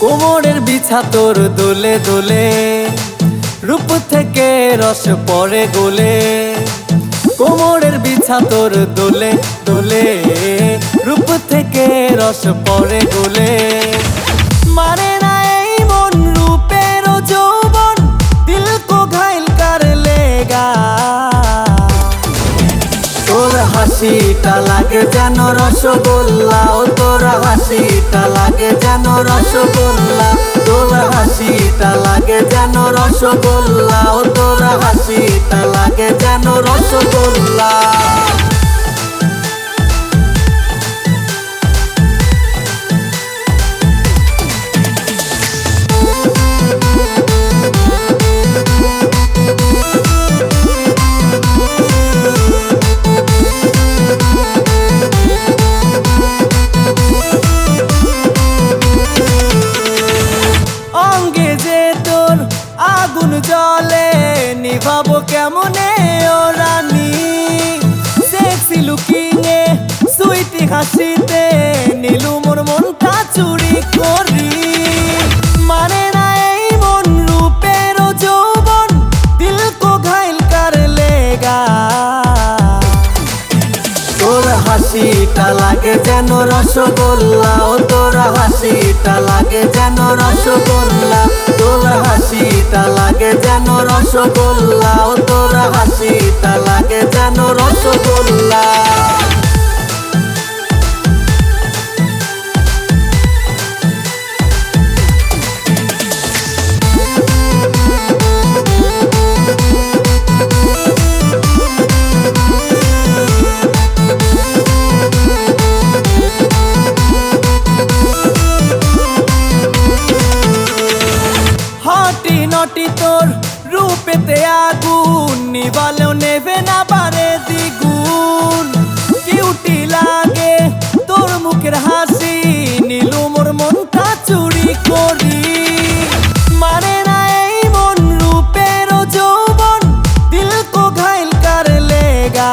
কোমরের বিছা তোর দোলে দোলে। রূপ থেকে রস পরে গোলে। কোমরের বিছা তোর দোলে দোলে। রূপ থেকে রস পরে গোলে। মানে মন রূপের লেগা। হাসিটা লাগে যেন রসগোল্লা, ও তোর হাসিটা লাগে যেন রসগোল্লা। হাসিটা লাগে যেন রসগোল্লা ও তোরা হাসিটা লাগে কেমনে ও রানী। সেক্সি লুকিংয়ে সুইটি হাসিতে নীলু মোর মনটা চুরি করি। হাসিটা লাগে যেন রসগোল্লা, ও তোর হাসিটা লাগে যেন রসগোল্লা, তোর হাসিটা লাগে যেন রসগোল্লা, ও তোর হাসিটা নটি তোর রূপেতে আগুন, নিবালেও নেবে না পারে দ্বিগুণ। কিউটি লাগে তোর মুখের হাসি, নীলু মোর মনটা চুরি করি। মানে না এই মন রূপের যৌবন, দিল কো ঘাইল কর লেগা।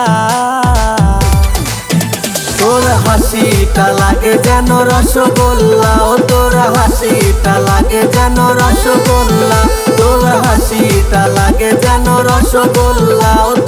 তোর হাসিটা লাগে যেন রসগোল্লা, ও তোর হাসিটা রসগোল্লা